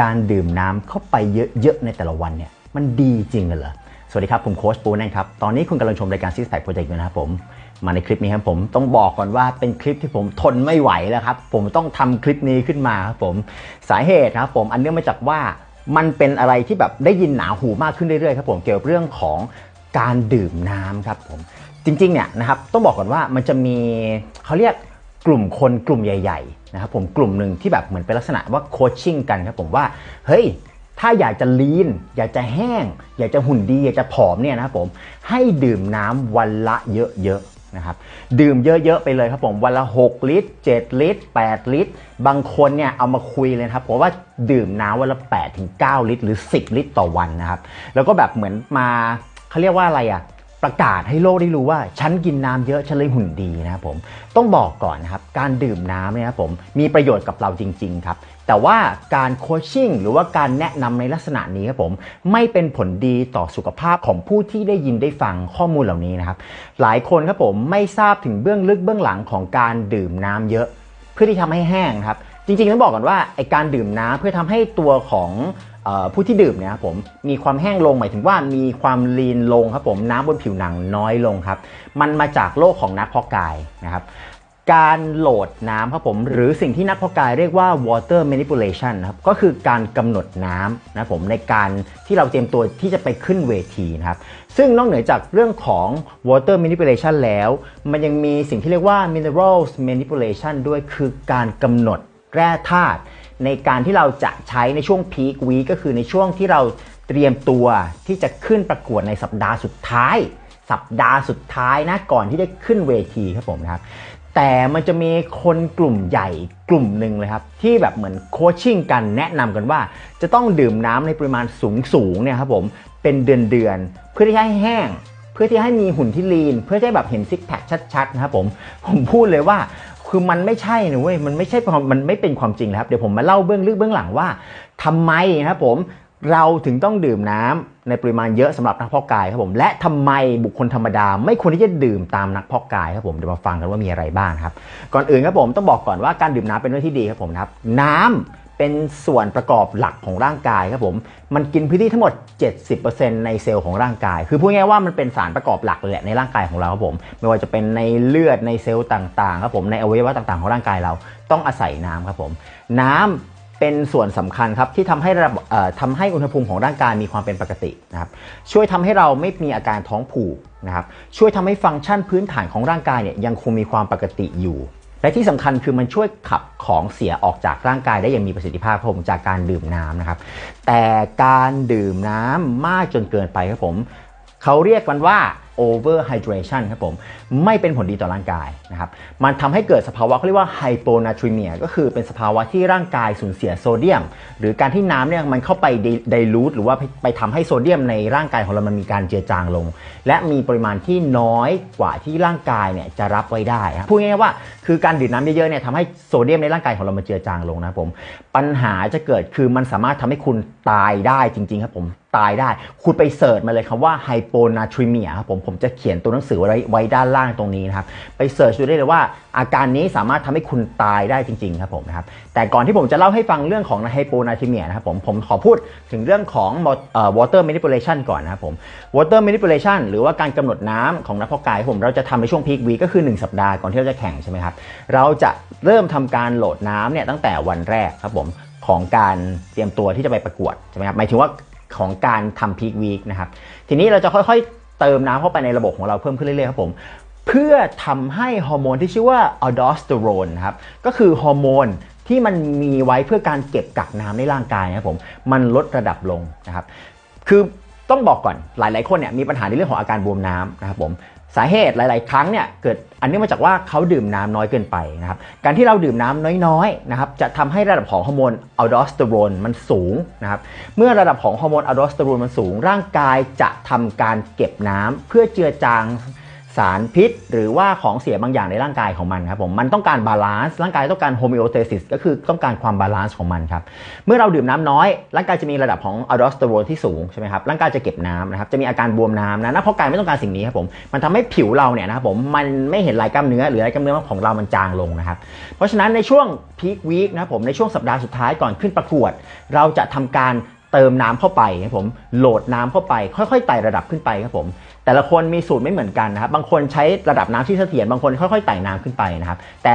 การดื่มน้ำเข้าไปเยอะๆในแต่ละวันเนี่ยมันดีจริงเหรอสวัสดีครับ ผมโค้ชปูนั่นครับ ตอนนี้คุณกำลังชมรายการซิสแพคโปรเจกต์อยู่นะครับผม มาในคลิปนี้ครับผมต้องบอกก่อนว่าเป็นคลิปที่ผมทนไม่ไหวแล้วครับ ผมต้องทำคลิปนี้ขึ้นมาครับผมสาเหตุนะครับผมอันเนื่องมาจากว่ามันเป็นอะไรที่แบบได้ยินหนาหูมากขึ้นเรื่อยๆครับผมเกี่ยวกับเรื่องของการดื่มน้ำครับผมจริงๆเนี่ยนะครับต้องบอกก่อนว่ามันจะมีเขาเรียก กลุ่มคนกลุ่มใหญ่ๆนะครับผมกลุ่มหนึ่งที่แบบเหมือนเป็นลักษณะว่าโคชชิ่งกันครับผมว่าเฮ้ยถ้าอยากจะลีนอยากจะแห้ง อยากจะหุ่นดี อยากจะผอมเนี่ยนะครับผมให้ดื่มน้ำวันละเยอะๆนะครับดื่มเยอะๆไปเลยครับผมวันละ 6 ลิตร 7 ลิตร 8 ลิตร บางคนเนี่ยเอามาคุยเลยครับผมว่าดื่มน้ำวันละ8ถึง9ลิตร หรือ 10 ลิตรต่อวันนะครับแล้วก็แบบเหมือนมาเขาเรียกว่าอะไรอะ ประกาศให้โลกได้รู้ว่าฉันกินน้ำเยอะฉันเลยหุ่นดีนะครับผมต้องบอกก่อนนะครับการดื่มน้ำเนี่ยนะครับผมมีประโยชน์กับเราจริง ๆ ครับ แต่ว่าการโคชชิ่งหรือว่าการแนะนำในลักษณะนี้ครับผมไม่เป็นผลดีต่อสุขภาพของผู้ที่ได้ยินได้ฟังข้อมูลเหล่านี้นะครับ หลายคนครับผมไม่ทราบถึงเบื้องลึกเบื้องหลังของการดื่มน้ำเยอะ เพื่อที่ทำให้แห้งครับ จริงๆต้องบอกก่อนว่าไอการดื่มน้ำเพื่อทำให้ตัวของอผู้ที่ดื่มเนี่ยครับผมมีความแห้งลงหมายถึงว่ามีความลีนลงครับผมน้ำบนผิวหนังน้อยลงครับ มันมาจากโลกของนักเพาะกายนะครับการโหลดน้ำครับผมหรือสิ่งที่นักพาะกายเรียกว่า water manipulation ครับก็คือการกำหนดน้ำนะครับผมในการที่เราเตรียมตัวที่จะไปขึ้นเวทีนะครับซึ่งนอกเหนือจากเรื่องของ water manipulation แล้ว มันยังมีสิ่งที่เรียกว่า minerals manipulation ด้วยคือการกำหนด แร่ธาตุในการที่เราจะใช้ในช่วง peak week ก็คือในช่วงที่เราเตรียมตัวที่จะขึ้นประกวดในสัปดาห์สุดท้าย สัปดาห์สุดท้ายนะก่อนที่จะขึ้นเวทีครับผมนะครับแต่มันจะมีคนกลุ่มใหญ่กลุ่มหนึ่งเลยครับ ที่แบบเหมือนโคชชิ่งกันแนะนำกันว่า จะต้องดื่มน้ำในปริมาณสูงสูงเนี่ยครับผมเป็นเดือนเดือนเพื่อที่ให้แห้ง เพื่อที่ให้มีหุ่นที่ลีน เพื่อที่ให้แบบเห็นซิกแพคชัดๆนะครับผมผมพูดเลยว่า คือมันไม่ใช่นะเว้ยมันไม่ใช่ความมันไม่เป็นความจริงนะครับ เดี๋ยวผมมาเล่าเบื้องลึกเบื้องหลังว่าทำไมนะครับผมเราถึงต้องดื่มน้ำในปริมาณเยอะสำหรับนักพอกกายครับผมและทำไมบุคคลธรรมดา ไม่ควรที่จะดื่มตามนักพอกกายครับผมเดี๋ยวมาฟังกันว่ามีอะไรบ้างครับ ก่อนอื่นครับผมต้องบอกก่อนว่าการดื่มน้ำเป็นเรื่องที่ดีครับผมนะครับ น้ำ เป็นส่วนประกอบหลักของร่างกายครับผม มันกินพื้นที่ทั้งหมด 70%ในเซลล์ของร่างกาย คือพูดง่ายๆว่ามันเป็นสารประกอบหลักเลยแหละในร่างกายของเราครับผม ไม่ว่าจะเป็นในเลือดในเซลล์ต่างๆครับผม ในอวัยวะต่างๆของร่างกายเรา ต้องอาศัยน้ำครับผม น้ำเป็นส่วนสำคัญครับที่ทำให้ระบบทำให้อุณหภูมิของร่างกายมีความเป็นปกตินะครับช่วยทำให้เราไม่มีอาการท้องผูกนะครับช่วยทำให้ฟังก์ชันพื้นฐานของร่างกายเนี่ยยังคงมีความปกติอยู่ และที่สำคัญคือมันช่วยขับของเสียออกจากร่างกายได้อย่างมีประสิทธิภาพครับผมจากการดื่มน้ำนะครับ แต่การดื่มน้ำมากจนเกินไปครับผมเขาเรียกมันว่า over hydration ครับผม ไม่เป็นผลดีต่อร่างกายนะครับ มันทำให้เกิดสภาวะเขาเรียกว่า hyponatremia ก็คือเป็นสภาวะที่ร่างกายสูญเสียโซเดียม หรือการที่น้ำเนี่ยมันเข้าไปไดลูทหรือว่าไปทำให้โซเดียมในร่างกายของเรามันมีการเจือจางลง และมีปริมาณที่น้อยกว่าที่ร่างกายเนี่ยจะรับไว้ได้พูดง่ายๆว่าคือการดื่มน้ำเยอะๆเนี่ยทำให้โซเดียมในร่างกายของเรามันเจือจางลงนะครับผม ปัญหาจะเกิดคือมันสามารถทำให้คุณตายได้จริงๆครับผมตายได้ คุณไปเสิร์ชมาเลยคำว่า hyponatremia ครับผมผมจะเขียนตัวหนังสือไว้ไว้ด้านล่างตรงนี้นะครับ ไปเสิร์ชดูได้เลยว่า อาการนี้สามารถทำให้คุณตายได้จริงๆครับผมนะครับ แต่ก่อนที่ผมจะเล่าให้ฟังเรื่องของ hyponatremia นะครับผม ผมขอพูดถึงเรื่องของเอ่อ water manipulation ก่อนนะครับผม water manipulation หรือว่าการกำหนดน้ำของนักเพาะกายผมเราจะทำในช่วง peak week ก็คือ 1 สัปดาห์ก่อนที่เราจะแข่งใช่ไหมครับ เราจะเริ่มทำการโหลดน้ำเนี่ยตั้งแต่วันแรกครับผมของการเตรียมตัวที่จะไปประกวดใช่ไหมครับหมายถึงว่าของการทำพีควีคนะครับ ทีนี้เราจะค่อยๆ เติมน้ำเข้าไปในระบบของเราเพิ่มขึ้นเรื่อยๆครับผมเพื่อทำให้ฮอร์โมนที่ชื่อว่าอัลโดสเตอโรนครับก็คือฮอร์โมนที่มันมีไว้เพื่อการเก็บกักน้ำในร่างกายนะครับผมมันลดระดับลงนะครับคือ ต้องบอกก่อนหลาย ๆ คนเนี่ยมีปัญหาในเรื่องของอาการบวมน้ำนะครับผมสาเหตุหลาย ๆ ครั้งเนี่ยเกิดอันนี้มาจากว่าเขาดื่มน้ำน้อยเกินไปนะครับการที่เราดื่มน้ำน้อย ๆ นะครับจะทำให้ระดับของฮอร์โมนอัลโดสเตอโรนมันสูงนะครับเมื่อระดับของฮอร์โมนอัลโดสเตอโรนมันสูง ร่างกายจะทำการเก็บน้ำเพื่อเจือจาง สารพิษ หรือว่าของเสียบางอย่างในร่างกายของมันครับผมมันต้องการบาลานซ์ร่างกายต้องการโฮมิโอเตซิสก็คือต้องการความบาลานซ์ของมันครับเมื่อเราดื่มน้ำน้อย ร่างกายจะมีระดับของอะดอสเตอโรนที่สูงใช่ไหมครับร่างกายจะเก็บน้ำนะครับจะมีอาการบวมน้ำนะเพราะกายไม่ต้องการสิ่งนี้ครับผมมันทำให้ผิวเราเนี่ยนะครับผมมันไม่เห็นลายกล้ามเนื้อหรือลายกล้ามเนื้อของเรามันจางลงนะครับเพราะฉะนั้นในช่วงพีควีคนะครับผมในช่วงสัปดาห์สุดท้ายก่อนขึ้นประกวด เราจะทำการเติมน้ำเข้าไปครับผมโหลดน้ำเข้าไป ค่อยๆไต่ระดับขึ้นไปครับผม แต่ละคนมีสูตรไม่เหมือนกันนะครับ บางคนใช้ระดับน้ำที่เสถียร บางคนค่อยๆไต่น้ำขึ้นไปนะครับ แต่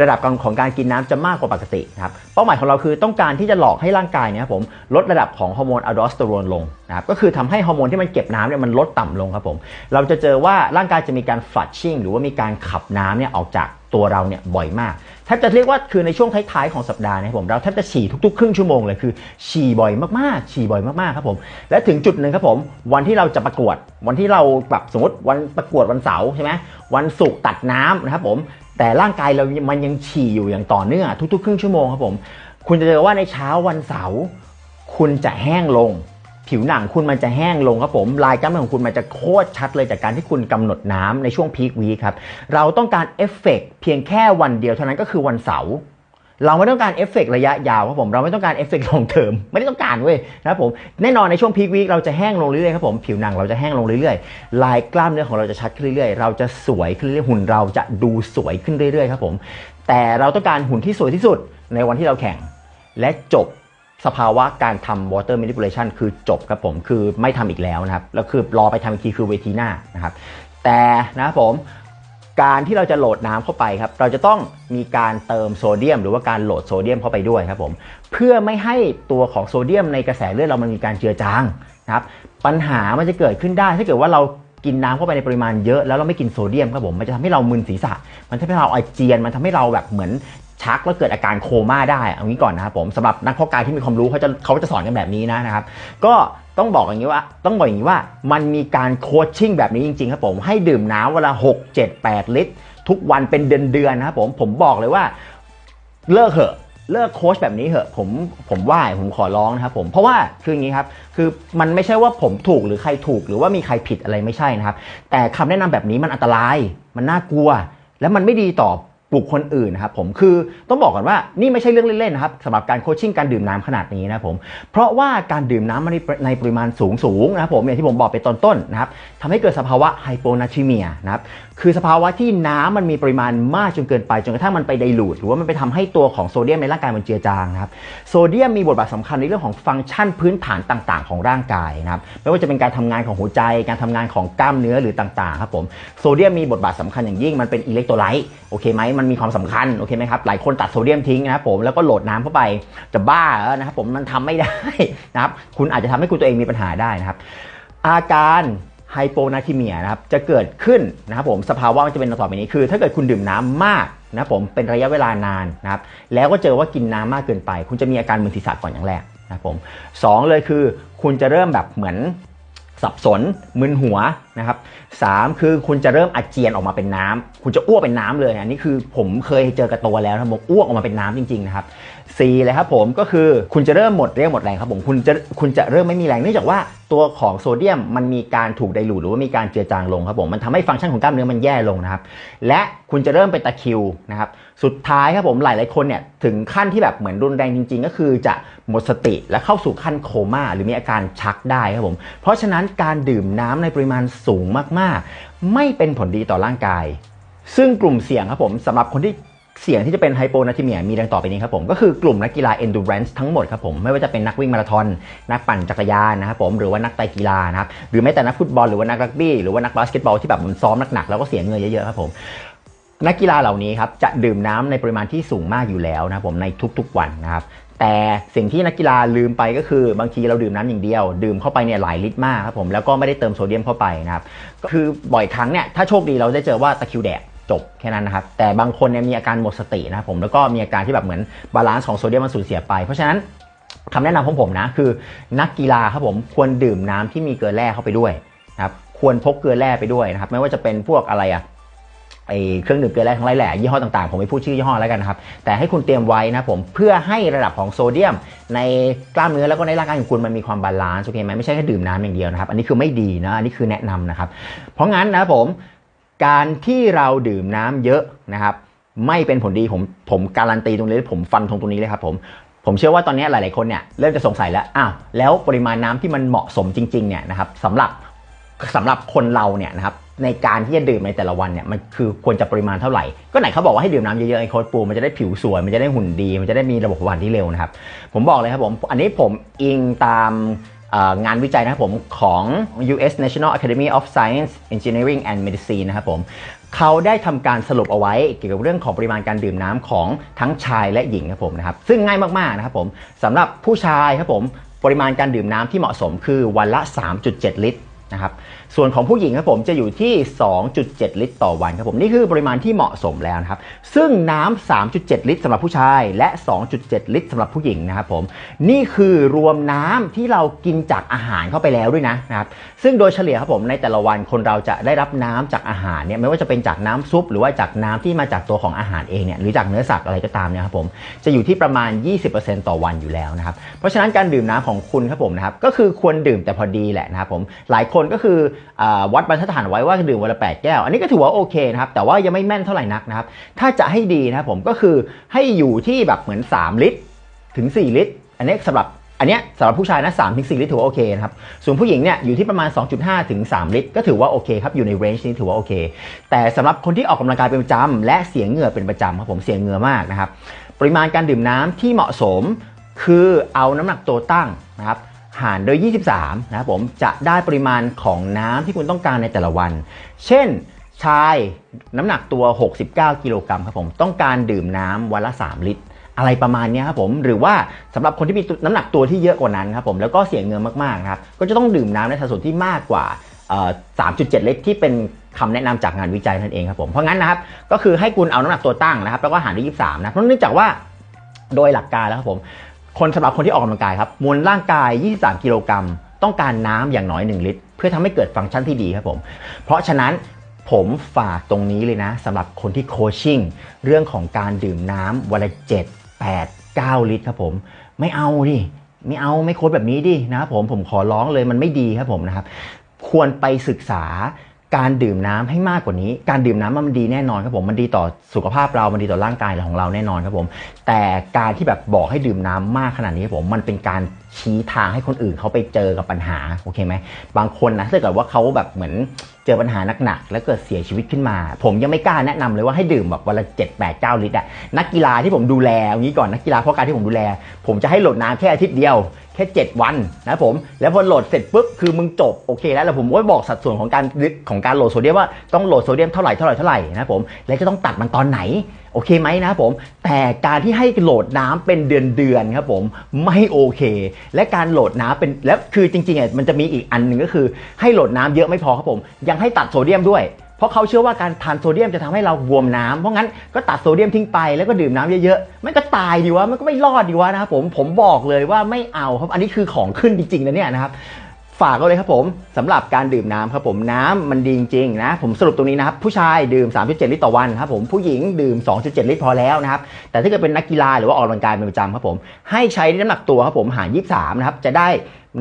ระดับของการกินน้ำจะมากกว่าปกตินะครับ เป้าหมายของเราคือต้องการที่จะหลอกให้ร่างกายเนี่ยครับผมลดระดับของฮอร์โมนอะดอสเตอโรนลงนะครับ ก็คือทำให้ฮอร์โมนที่มันเก็บน้ำเนี่ยมันลดต่ำลงครับผม เราจะเจอว่าร่างกายจะมีการฟลัชชิ่งหรือว่ามีการขับน้ำเนี่ยออกจาก ตัวเราเนี่ยบ่อยมากถ้าจะเรียกว่าคือในช่วงท้ายๆของสัปดาห์นะครับผมเราแทบจะฉี่ทุกๆ ครึ่งชั่วโมงเลยคือฉี่บ่อยมากๆฉี่บ่อยมากๆครับผมและถึงจุดหนึ่งครับผมวันที่เราจะประกวด วันที่เราแบบสมมติวันประกวดวันเสาร์ใช่ไหมวันศุกร์ตัดน้ำนะครับผมแต่ร่างกายเรามันยังฉี่อยู่อย่างต่อเนื่องทุกๆ ครึ่งชั่วโมงครับผมคุณจะเจอว่าในเช้าวันเสาร์คุณจะแห้งลง ผิวหนังคุณมันจะแห้งลงครับผม ลายกล้ามเนื้อของคุณมันจะโคตรชัดเลยจากการที่คุณกำหนดน้ำในช่วงพีควีครับ เราต้องการเอฟเฟกต์เพียงแค่วันเดียวเท่านั้นก็คือวันเสาร์เราไม่ต้องการเอฟเฟกต์ระยะยาวครับผม เราไม่ต้องการเอฟเฟกต์ลองเทอมไม่ได้ต้องการเว้ยนะครับผมแน่นอนในช่วงพีควีคเราจะแห้งลงเรื่อยๆครับผมผิวหนังเราจะแห้งลงเรื่อยๆ ลายกล้ามเนื้อของเราจะชัดขึ้นเรื่อยๆ เราจะสวยขึ้นเรื่อยๆหุ่นเราจะดูสวยขึ้นเรื่อยๆครับผมแต่เราต้องการหุ่นที่สวยที่สุดในวันที่เราแข่งและจบ สภาวะการทำ water manipulation คือจบครับผมคือไม่ทำอีกแล้วนะครับแล้วคือรอไปทำอีกทีคือเวทีหน้านะครับ แต่นะครับผมการที่เราจะโหลดน้ำเข้าไปครับ เราจะต้องมีการเติมโซเดียม หรือว่าการโหลดโซเดียมเข้าไปด้วยครับผม เพื่อไม่ให้ตัวของโซเดียมในกระแสเลือดเรามันมีการเจือจางนะครับ ปัญหามันจะเกิดขึ้นได้ ถ้าเกิดว่าเรากินน้ำเข้าไปในปริมาณเยอะแล้วเราไม่กินโซเดียมครับผม มันจะทำให้เรามึนศีรษะ มันทำให้เราอาเจียน มันทำให้เราแบบเหมือน ชักแล้วเกิดอาการโคม่าได้เอางี้ก่อนนะครับผมสำหรับนักเพาะกายที่มีความรู้เขาจะเขาจะสอนกันแบบนี้นะนะครับ ก็ต้องบอกอย่างนี้ว่าต้องบอกอย่างนี้ว่ามันมีการโคชชิ่งแบบนี้จริงๆครับผมให้ดื่มน้ำเวลา 6 7 8 ลิตร ทุกวันเป็นเดือนๆนะครับผมผมบอกเลยว่าเลิกเหอะเลิกโค้ชแบบนี้เหอะผมผมว่าผมขอร้องนะครับผมเพราะว่าคืออย่างนี้ครับคือมันไม่ใช่ว่าผมถูกหรือใครถูกหรือว่ามีใครผิดอะไรไม่ใช่นะครับ แต่คำแนะนำแบบนี้มันอันตราย มันน่ากลัว และมันไม่ดีต่อ บุคคลอื่นนะครับผมคือต้องบอกก่อนว่านี่ไม่ใช่เรื่องเล่นๆนะครับสำหรับการโคชชิ่งการดื่มน้ำขนาดนี้นะครับผมเพราะว่าการดื่มน้ำในในปริมาณสูงๆนะครับผมอย่างที่ผมบอกไปตอนต้นนะครับทำให้เกิดสภาวะไฮโปนาชิเมียนะครับ คือสภาวะที่น้ำมันมีปริมาณมากจนเกินไปจนกระทั่งมันไปไดลูดหรือว่ามันไปทำให้ตัวของโซเดียมในร่างกายมันเจือจางนะครับโซเดียมมีบทบาทสำคัญในเรื่องของฟังก์ชันพื้นฐานต่าง ๆ ของร่างกายนะครับไม่ว่าจะเป็นการทำงานของหัวใจ การทำงานของกล้ามเนื้อหรือต่างๆครับผมโซเดียมมีบทบาทสำคัญอย่างยิ่งมันเป็นอิเล็กโทรไลต์โอเคไหมมันมีความสำคัญโอเคไหมครับหลายคนตัดโซเดียมทิ้งนะครับผมแล้วก็โหลดน้ำเข้าไปจะบ้าเหรอนะครับผมมันทำไม่ได้นะครับคุณอาจจะทำให้คุณตัวเองมีปัญหาได้นะครับอาการ ไฮโปนาทริเมียนะครับจะเกิดขึ้นนะครับผมสภาวะมันจะเป็นต่อไปนี้คือ ถ้าเกิดคุณดื่มน้ำมากนะครับผมเป็นระยะเวลานานนะครับแล้วก็เจอว่ากินน้ำมากเกินไป คุณจะมีอาการมึนศีรษะก่อนอย่างแรกนะครับผมสองเลยคือคุณจะเริ่มแบบเหมือนสับสนมึนหัวนะครับสามคือคุณจะเริ่มอาเจียนออกมาเป็นน้ำคุณจะอ้วกเป็นน้ำเลยอันนี้คือผมเคยเจอกับตัวแล้วนะครับผมอ้วกออกมาเป็นน้ำจริงๆนะครับ สี่เลยครับผมก็คือคุณจะเริ่มหมดเรี่ยวหมดแรงครับผมคุณจะคุณจะเริ่มไม่มีแรงเนื่องจากว่าตัวของโซเดียมมันมีการถูกไดลูทหรือว่ามีการเจือจางลงครับผมมันทำให้ฟังก์ชันของกล้ามเนื้อมันแย่ลงนะครับและคุณจะเริ่มเป็นตะคิวนะครับสุดท้ายครับผมหลายๆคนเนี่ยถึงขั้นที่แบบเหมือนรุนแรงจริง ๆ ก็คือจะหมดสติและเข้าสู่ขั้นโคม่าหรือมีอาการชักได้ครับผมเพราะฉะนั้นการดื่มน้ำในปริมาณสูงมากๆ ไม่เป็นผลดีต่อร่างกาย ซึ่งกลุ่มเสี่ยงครับผมสำหรับคนที่ เสี่ยงที่จะเป็นไฮโปนาทิเมียมีดังต่อไปนี้ครับผมก็คือกลุ่มนักกีฬา endurance ทั้งหมดครับผมไม่ว่าจะเป็นนักวิ่งมาราธอนนักปั่นจักรยานนะครับผมหรือว่านักไตกีฬานะครับหรือแม้แต่นักฟุตบอลหรือว่านักรักบี้หรือว่านักบาสเกตบอลที่แบบมันซ้อมหนักๆแล้วก็เสียเงินเยอะๆครับผมนักกีฬาเหล่านี้ครับจะดื่มน้ำในปริมาณที่สูงมากอยู่แล้วนะครับผมในทุกๆวันนะครับแต่สิ่งที่นักกีฬาลืมไปก็คือบางทีเราดื่มน้ำอย่างเดียว ดื่มเข้าไปเนี่ยหลายลิตรมากครับผมแล้วก็ไม่ได้เติมโซเดียมเข้าไปนะครับก็คือบ่อยครั้งเนี่ยถ้าโชคดีเราได้เจอว่าตะคิวแดก จบแค่นั้นนะครับ แต่บางคนเนี่ยมีอาการหมดสตินะครับผมแล้วก็มีอาการที่แบบเหมือนบาลานซ์ของโซเดียมมันสูญเสียไป เพราะฉะนั้นคำแนะนำของผมนะคือนักกีฬาครับผมควรดื่มน้ำที่มีเกลือแร่เข้าไปด้วยนะครับควรพกเกลือแร่ไปด้วยนะครับ ไม่ว่าจะเป็นพวกอะไรอะไอเครื่องดื่มเกลือแร่ทั้งหลายแหล่ยี่ห้อต่างๆ ผมไม่พูดชื่อยี่ห้อแล้วกันนะครับแต่ให้คุณเตรียมไว้นะผมเพื่อให้ระดับของโซเดียม ในกล้ามเนื้อแล้วก็ในร่างกายของคุณมันมีความบาลานซ์โอเคไหมไม่ใช่แค่ดื่มน้ำอย่างเดียวนะครับอันนี้คือไม่ดีนะอันนี้คือแนะนำนะครับเพราะงั้นนะผม การที่เราดื่มน้ำเยอะนะครับ ไม่เป็นผลดีผมผมการันตีตรงนี้ผมฟันธงตรงนี้เลยครับผมผมเชื่อว่าตอนนี้หลาย ๆ คนเนี่ยเริ่มจะสงสัยแล้วอ้าวแล้วปริมาณน้ำที่มันเหมาะสมจริง ๆ เนี่ยนะครับสำหรับสำหรับคนเราเนี่ยนะครับในการที่จะดื่มในแต่ละวันเนี่ยมันคือควรจะปริมาณเท่าไหร่ ก็ไหนเขาบอกว่าให้ดื่มน้ำเยอะๆไอ้โค้ดปูมันจะได้ผิวสวย มันจะได้หุ่นดี มันจะได้มีระบบเผาผลาญที่เร็วนะครับ ผมบอกเลยครับผม อันนี้ผมอิงตาม งานวิจัยนะครับผมของ US National Academy of Science Engineering and Medicine นะครับผมเขาได้ทำการสรุปเอาไว้เกี่ยวกับเรื่องของปริมาณการดื่มน้ำของทั้งชายและหญิงครับผมนะครับซึ่งง่ายมากๆนะครับผมสำหรับผู้ชายครับผมปริมาณการดื่มน้ำที่เหมาะสมคือวันละ 3.7 ลิตรนะครับส่วนของผู้หญิงครับผมจะอยู่ที่ 2.7 ลิตรต่อวันครับผมนี่คือปริมาณที่เหมาะสมแล้วนะครับซึ่งน้ำ3.7 ลิตรสำหรับผู้ชาย และ 2.7 ลิตรสำหรับผู้หญิงนะครับผมนี่คือรวมน้ำที่เรากินจากอาหารเข้าไปแล้วด้วยนะนะครับซึ่งโดยเฉลี่ยครับผมในแต่ละวันคนเราจะได้รับน้ำจากอาหารเนี่ยไม่ว่าจะเป็นจากน้ำซุป หรือว่าจากน้ำที่มาจากตัวของอาหารเองเนี่ยหรือจากเนื้อสัตว์อะไรก็ตามเนี่ยครับผมจะอยู่ที่ประมาณ 20%ต่อวันอยู่แล้วนะครับเพราะฉะนั้นการดื่มน้ำของคุณครับผมนะครับก็คือควรดื่มแต่พอดีแหละนะครับผมหลายคนก็คือวัดบรรทัดฐานไว้ว่าดื่มวันละ 8 แก้ว อันนี้ก็ถือว่าโอเคนะครับ แต่ว่ายังไม่แม่นเท่าไหร่นักนะครับ ถ้าจะให้ดีนะผมก็คือให้อยู่ที่แบบเหมือน 3 ลิตร ถึง 4 ลิตร อันนี้สำหรับอันเนี้ยสำหรับผู้ชายนะ3ถึง4ลิตรถือว่าโอเคนะครับ ส่วนผู้หญิงเนี่ยอยู่ที่ประมาณ 2.5 ถึง 3 ลิตร ก็ถือว่าโอเคครับ อยู่ในเรนจ์นี้ถือว่าโอเค แต่สำหรับคนที่ออกกำลังกายเป็นประจำและเสียงเหงื่อเป็นประจำครับผมเสียงเหงื่อมากนะครับ ปริมาณการดื่มน้ำที่เหมาะสมคือเอาน้ำหนักตัวตั้งนะครับ หารโดย 23นะครับผมจะได้ปริมาณของน้ำที่คุณต้องการในแต่ละวัน เช่นชายน้ำหนักตัว 69 กิโลกรัมครับผมต้องการดื่มน้ำวันละ 3 ลิตร อะไรประมาณนี้ครับผมหรือว่าสำหรับคนที่มีน้ำหนักตัวที่เยอะกว่านั้นครับผมแล้วก็เสียเงินมากๆครับก็จะต้องดื่มน้ำในสัดส่วนที่มากกว่า 3.7 ลิตรที่เป็นคำแนะนำจากงานวิจัยนั่นเองครับผมเพราะงั้นนะครับก็คือให้คุณเอาน้ำหนักตัวตั้งนะครับแล้วก็หารด้วย 23 นะเพราะเนื่องจากว่าโดยหลักการแล้วครับผม คนสำหรับคนที่ออกกำลังกายครับมวลร่างกาย 23 กิโลกรัมต้องการน้ำอย่างน้อย 1 ลิตร เพื่อทำให้เกิดฟังก์ชันที่ดีครับผม เพราะฉะนั้นผมฝากตรงนี้เลยนะสำหรับคนที่โคชชิ่งเรื่องของการดื่มน้ำวันละ 7 8 9 ลิตรครับผม ไม่เอาดิไม่เอาไม่โค้ชแบบนี้ดินะครับผมผมขอร้องเลยมันไม่ดีครับผมนะครับ ควรไปศึกษาการดื่มน้ำให้มากกว่านี้ การดื่มน้ำมันดีแน่นอนครับผม มันดีต่อสุขภาพเรา มันดีต่อร่างกายของเราแน่นอนครับผม แต่การที่แบบบอกให้ดื่มน้ำมากขนาดนี้ครับผมมันเป็นการชี้ทางให้คนอื่นเขาไปเจอกับปัญหาโอเคไหมบางคนนะถ้าเกิดว่าเขาแบบเหมือนเจอปัญหาหนักๆแล้วเกิดเสียชีวิตขึ้นมา ผมยังไม่กล้าแนะนำเลยว่าให้ดื่มแบบวันละ7 8 9ลิตรอะนักกีฬาที่ผมดูแลเอางนี้ก่อนนักกีฬาเพราะการที่ผมดูแล ผมจะให้โหลดน้ำแค่อาทิตย์เดียวแค่ 7 วันนะผมแล้วพอโหลดเสร็จปุ๊บคือมึงจบโอเคแล้วแล้วผมก็บอกสัดส่วนของการของการโหลดโซเดียมว่าต้องโหลดโซเดียมเท่าไหร่เท่าไหร่เท่าไหร่นะผมแล้วจะต้องตัดมันตอนไหนโอเคไหมนะครับผม แต่การที่ให้โหลดน้ำเป็นเดือนเดือนๆครับผมไม่โอเค และการโหลดน้ำเป็นแล้วคือจริงๆอะมันจะมีอีกอันหนึ่งก็คือ ให้โหลดน้ำเยอะไม่พอครับผม ยังให้ตัดโซเดียมด้วยเพราะเขาเชื่อว่าการทานโซเดียมจะทำให้เราบวมน้ำเพราะงั้นก็ตัดโซเดียมทิ้งไปแล้วก็ดื่มน้ำเยอะๆ มันก็ตายดีวะ มันก็ไม่รอดดีวะนะครับผม ผมบอกเลยว่าไม่เอาครับ อันนี้คือของขึ้นจริงๆนะเนี่ยนะครับ ฝากเอาเลยครับผมสำหรับการดื่มน้ำครับผมน้ำมันดีจริงๆนะผมสรุปตรงนี้นะครับผู้ชายดื่ม 3.7 ลิตรต่อวันครับผมผู้หญิงดื่ม 2.7 ลิตรพอแล้วนะครับแต่ถ้าเกิดเป็นนักกีฬาหรือว่าออกกำลังกายเป็นประจำครับผมให้ใช้น้ำหนักตัวครับผมหาร 23 นะครับจะได้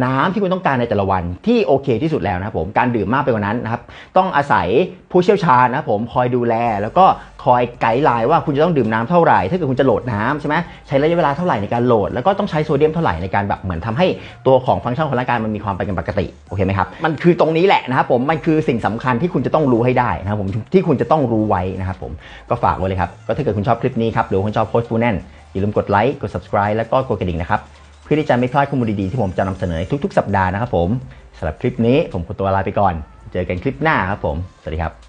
น้ำที่คุณต้องการในแต่ละวันที่โอเคที่สุดแล้วนะครับผมการดื่มมากไปกว่านั้นนะครับต้องอาศัยผู้เชี่ยวชาญนะครับผมคอยดูแล แล้วก็คอยไกด์ไลน์ว่าคุณจะต้องดื่มน้ำเท่าไหร่ถ้าเกิดคุณจะโหลดน้ำใช่ไหมใช้ระยะเวลาเท่าไหร่ในการโหลด แล้วก็ต้องใช้โซเดียมเท่าไหร่ในการแบบเหมือนทำให้ตัวของฟังก์ชันของร่างกายมันมีความเป็นปกติโอเคไหมครับมันคือตรงนี้แหละนะครับผมมันคือสิ่งสำคัญที่คุณจะต้องรู้ให้ได้นะครับผมที่คุณจะต้องรู้ไว้นะครับผมก็ฝากไว้เลยครับก็ถ้าเกิดคุณชอบคลิปนี้ครับหรือคุณชอบโค้ชฟูแนนอย่าลืมกดไลค์กด subscribe แล้วก็กดกระดิ่งนะครับ พื่อที่จะไม่พลาดข้อมูลดีๆที่ผมจะนำเสนอทุกๆ สัปดาห์นะครับผมสำหรับคลิปนี้ผมขอตัวลาไปก่อน เจอกันคลิปหน้าครับผม สวัสดีครับ